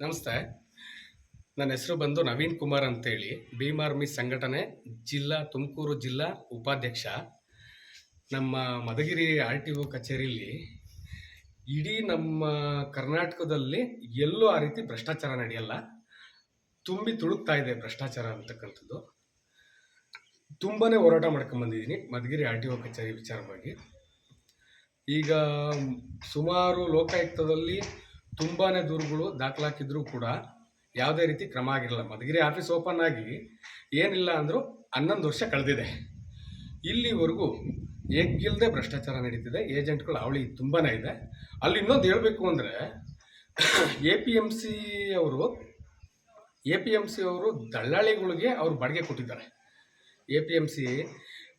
ನಮಸ್ತೆ. ನನ್ನ ಹೆಸರು ಬಂದು ನವೀನ್ ಕುಮಾರ್ ಅಂತೇಳಿ. ಭೀಮ್ ಆರ್ಮಿ ಸಂಘಟನೆ, ಜಿಲ್ಲಾ ತುಮಕೂರು ಜಿಲ್ಲಾ ಉಪಾಧ್ಯಕ್ಷ. ನಮ್ಮ ಮಧುಗಿರಿ ಆರ್ ಟಿ ಒ ಕಚೇರಿಯಲ್ಲಿ ಇಡೀ ನಮ್ಮ ಕರ್ನಾಟಕದಲ್ಲಿ ಎಲ್ಲೂ ಆ ರೀತಿ ಭ್ರಷ್ಟಾಚಾರ ನಡೆಯಲ್ಲ. ತುಂಬಿ ತುಳುಕ್ತಾ ಇದೆ ಭ್ರಷ್ಟಾಚಾರ ಅಂತಕ್ಕಂಥದ್ದು. ತುಂಬಾ ಹೋರಾಟ ಮಾಡ್ಕೊಂಬಂದಿದ್ದೀನಿ ಮಧುಗಿರಿ ಆರ್ ಟಿ ಒ ಕಚೇರಿ ವಿಚಾರವಾಗಿ. ಈಗ ಸುಮಾರು ಲೋಕಾಯುಕ್ತದಲ್ಲಿ ತುಂಬಾನೇ ದೂರುಗಳು ದಾಖಲಾಕಿದ್ರು ಕೂಡ ಯಾವುದೇ ರೀತಿ ಕ್ರಮ ಆಗಿರಲ್ಲ. ಮಧುಗಿರಿ ಆಫೀಸ್ ಓಪನ್ ಆಗಿ ಏನಿಲ್ಲ ಅಂದರೂ ಹನ್ನೊಂದು ವರ್ಷ ಕಳೆದಿದೆ. ಇಲ್ಲಿವರೆಗೂ ಎಗ್ಗಿಲ್ಲದೆ ಭ್ರಷ್ಟಾಚಾರ ನಡೀತಿದೆ. ಏಜೆಂಟ್ಗಳು ಅವಳಿ ತುಂಬಾ ಇದೆ. ಅಲ್ಲಿ ಇನ್ನೊಂದು ಹೇಳಬೇಕು ಅಂದರೆ, ಎ ಪಿ ಎಂ ಸಿ ಅವರು, ಎ ಪಿ ಎಂ ಸಿ ಅವರು ದಳ್ಳಾಳಿಗಳಿಗೆ ಅವರು ಬಾಡಿಗೆ ಕೊಟ್ಟಿದ್ದಾರೆ. ಎ ಪಿ ಎಂ ಸಿ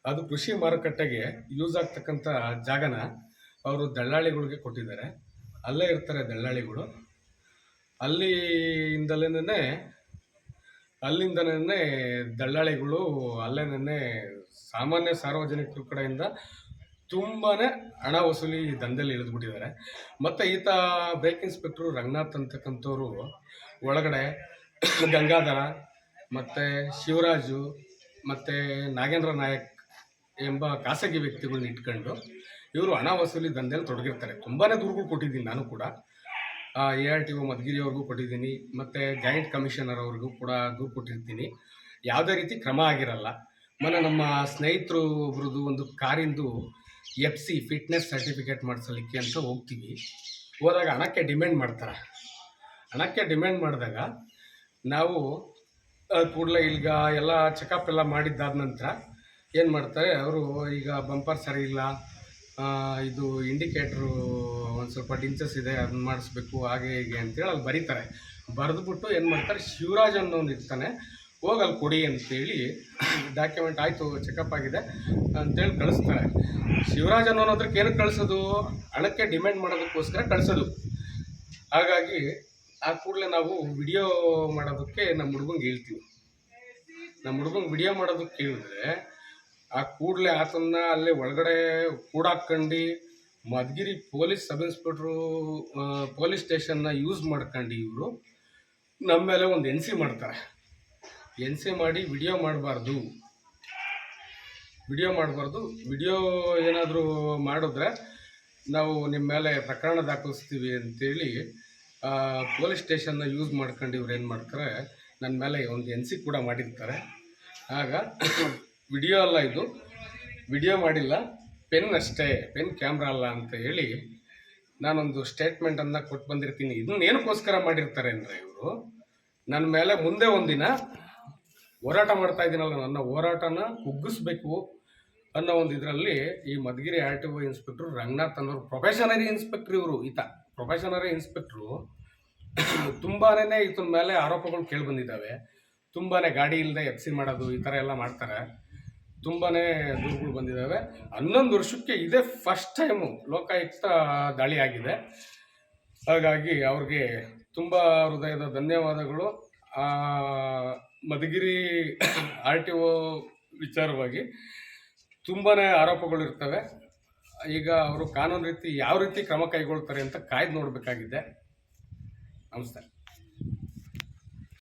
ಅದು ಕೃಷಿ ಮಾರುಕಟ್ಟೆಗೆ ಯೂಸ್ ಆಗ್ತಕ್ಕಂಥ ಜಾಗನ ಅವರು ದಳ್ಳಾಳಿಗಳಿಗೆ ಕೊಟ್ಟಿದ್ದಾರೆ. ಅಲ್ಲೇ ಇರ್ತಾರೆ ದಳ್ಳಾಳಿಗಳು ಅಲ್ಲಿಂದಲೇ ಅಲ್ಲಿಂದನೇ ದಳ್ಳಾಳಿಗಳು ಅಲ್ಲೇನೇ ಸಾಮಾನ್ಯ ಸಾರ್ವಜನಿಕರ ಕಡೆಯಿಂದ ತುಂಬಾ ಹಣ ವಸೂಲಿ ದಂಧೆಯಲ್ಲಿ ಇಳಿದ್ಬಿಟ್ಟಿದ್ದಾರೆ. ಮತ್ತು ಈತ ಬ್ರೇಕ್ ಇನ್ಸ್ಪೆಕ್ಟ್ರು ರಂಗನಾಥ್ ಅಂತಕ್ಕಂಥವ್ರು ಒಳಗಡೆ ಗಂಗಾಧರ, ಮತ್ತು ಶಿವರಾಜು, ಮತ್ತು ನಾಗೇಂದ್ರ ನಾಯಕ್ ಎಂಬ ಖಾಸಗಿ ವ್ಯಕ್ತಿಗಳನ್ನ ಇಟ್ಕೊಂಡು ಇವರು ಹಣ ವಸೂಲಿ ದಂಧೆಯಲ್ಲಿ ತೊಡಗಿರ್ತಾರೆ. ತುಂಬಾ ದೂರುಗಳು ಕೊಟ್ಟಿದ್ದೀನಿ ನಾನು ಕೂಡ. A R T O Madhugiri ಅವ್ರಿಗೂ ಕೊಟ್ಟಿದ್ದೀನಿ, ಮತ್ತು ಜಾಯಿಂಟ್ ಕಮಿಷನರ್ ಅವ್ರಿಗೂ ಕೂಡ ದೂರು ಕೊಟ್ಟಿರ್ತೀನಿ. ಯಾವುದೇ ರೀತಿ ಕ್ರಮ ಆಗಿರಲ್ಲ. ಮೊನ್ನೆ ನಮ್ಮ ಸ್ನೇಹಿತರು ಒಬ್ರದ್ದು ಒಂದು ಕಾರಿಂದು ಎಫ್ ಸಿ, ಫಿಟ್ನೆಸ್ ಸರ್ಟಿಫಿಕೇಟ್ ಮಾಡಿಸಲಿಕ್ಕೆ ಅಂತ ಹೋಗ್ತೀವಿ. ಹೋದಾಗ ಹಣಕ್ಕೆ ಡಿಮ್ಯಾಂಡ್ ಮಾಡ್ತಾರೆ. ಹಣಕ್ಕೆ ಡಿಮ್ಯಾಂಡ್ ಮಾಡಿದಾಗ ನಾವು ಕೂಡಲೇ ಇಲ್ಗ ಎಲ್ಲ ಚೆಕಪ್ ಎಲ್ಲ ಮಾಡಿದ್ದಾದ ನಂತರ ಏನು ಮಾಡ್ತಾರೆ, ಅವರು ಈಗ ಬಂಪರ್ ಸರಿ ಇಲ್ಲ ಇದು ಇಂಡಿಕೇಟ್ರು ಒಂದು ಸ್ವಲ್ಪ ಡಿಂಚಸ್ ಇದೆ ಅದನ್ನ ಮಾಡಿಸ್ಬೇಕು, ಹಾಗೆ ಹೀಗೆ ಅಂತೇಳಿ ಅಲ್ಲಿ ಬರೀತಾರೆ. ಬರೆದ್ಬಿಟ್ಟು ಏನು ಮಾಡ್ತಾರೆ, ಶಿವರಾಜ್ ಅನ್ನೋನು ಇರ್ತಾನೆ, ಹೋಗಿ ಅಲ್ಲಿ ಕೊಡಿ ಅಂತೇಳಿ ಡಾಕ್ಯುಮೆಂಟ್ ಆಯಿತು ಚೆಕಪ್ ಆಗಿದೆ ಅಂತೇಳಿ ಕಳಿಸ್ತಾರೆ. ಶಿವರಾಜ್ ಹತ್ರಕ್ಕೆ ಏನು ಕಳಿಸೋದು? ಹಣಕ್ಕೆ ಡಿಮ್ಯಾಂಡ್ ಮಾಡೋದಕ್ಕೋಸ್ಕರ ಕಳಿಸೋದು. ಹಾಗಾಗಿ ಆ ಕೂಡಲೇ ನಾವು ವಿಡಿಯೋ ಮಾಡೋದಕ್ಕೆ ನಮ್ಮ ಹುಡುಗಂಗೆ ಹೇಳ್ತೀವಿ. ನಮ್ಮ ಹುಡುಗಂಗೆ ವಿಡಿಯೋ ಮಾಡೋದಕ್ಕೆ ಹೇಳಿದ್ರೆ ಆ ಕೂಡಲೇ ಆತನ ಅಲ್ಲೇ ಒಳಗಡೆ ಕೂಡಾಕ್ಕಂಡು Madhugiri police sub inspector police ಸ್ಟೇಷನ್ನ use ಮಾಡ್ಕೊಂಡು ಇವರು. ನಮ್ಮ ಮೇಲೆ ಒಂದು ಎನ್ ಸಿ ಮಾಡ್ತಾರೆ. ಎನ್ ಸಿ ಮಾಡಿ ವಿಡಿಯೋ ಮಾಡಬಾರ್ದು. ವಿಡಿಯೋ ಮಾಡಬಾರ್ದು. ವಿಡಿಯೋ ಏನಾದರೂ ಮಾಡಿದ್ರೆ ನಾವು ನಿಮ್ಮ ಮೇಲೆ ಪ್ರಕರಣ ದಾಖಲಿಸ್ತೀವಿ ಅಂತೇಳಿ ಪೊಲೀಸ್ ಸ್ಟೇಷನ್ನ ಯೂಸ್ ಮಾಡ್ಕೊಂಡು ಇವ್ರು ಏನು ಮಾಡ್ತಾರೆ ನನ್ನ ಮೇಲೆ ಒಂದು ಎನ್ ಸಿ ಕೂಡ ಮಾಡಿರ್ತಾರೆ. ಆಗ ವಿಡಿಯೋ ಅಲ್ಲ ಇದು. ವಿಡಿಯೋ ಮಾಡಿಲ್ಲ. ಪೆನ್ ಅಷ್ಟೇ. ಪೆನ್ ಕ್ಯಾಮ್ರಾ ಅಲ್ಲ ಅಂತ ಹೇಳಿ ನಾನೊಂದು ಸ್ಟೇಟ್ಮೆಂಟನ್ನು ಕೊಟ್ಟು ಬಂದಿರ್ತೀನಿ. ಇದನ್ನ ಏನಕ್ಕೋಸ್ಕರ ಮಾಡಿರ್ತಾರೆ ಅಂದರೆ ಇವರು ನನ್ನ ಮೇಲೆ ಮುಂದೆ ಒಂದಿನ ಹೋರಾಟ ಮಾಡ್ತಾ ಇದ್ದೀನಲ್ಲ, ನನ್ನ ಹೋರಾಟನ ಕುಗ್ಗಿಸ್ಬೇಕು ಅನ್ನೋ ಒಂದು ಇದರಲ್ಲಿ ಈ Madhugiri R T O inspector Ranganath ಅನ್ನೋರು ಪ್ರೊಫೆಷನರಿ ಇನ್ಸ್ಪೆಕ್ಟ್ರ್ ಇವರು, ಈತ. ಪ್ರೊಫೆಷನರಿ ಇನ್ಸ್ಪೆಕ್ಟ್ರು ತುಂಬಾ ಈತನ ಮೇಲೆ ಆರೋಪಗಳು ಕೇಳಿಬಂದಿದ್ದಾವೆ ತುಂಬಾ ಗಾಡಿ ಇಲ್ಲದೆ ಎಫ್ ಸಿ ಮಾಡೋದು ಈ ಥರ ಎಲ್ಲ ಮಾಡ್ತಾರೆ. ತುಂಬಾನೇ ದೂರುಗಳು ಬಂದಿದ್ದಾವೆ. ಹನ್ನೊಂದು ವರ್ಷಕ್ಕೆ ಇದೇ ಫಸ್ಟ್ ಟೈಮು ಲೋಕಾಯುಕ್ತ ದಾಳಿ ಆಗಿದೆ ಹಾಗಾಗಿ ಅವ್ರಿಗೆ ತುಂಬ ಹೃದಯದ ಧನ್ಯವಾದಗಳು. ಮಧುಗಿರಿ ಆರ್ ಟಿ ಒ ವಿಚಾರವಾಗಿ ತುಂಬಾ ಆರೋಪಗಳು ಇರ್ತವೆ. ಈಗ ಅವರು ಕಾನೂನು ರೀತಿ ಯಾವ ರೀತಿ ಕ್ರಮ ಕೈಗೊಳ್ತಾರೆ ಅಂತ ಕಾಯ್ದು ನೋಡಬೇಕಾಗಿದೆ. ನಮಸ್ತೆ.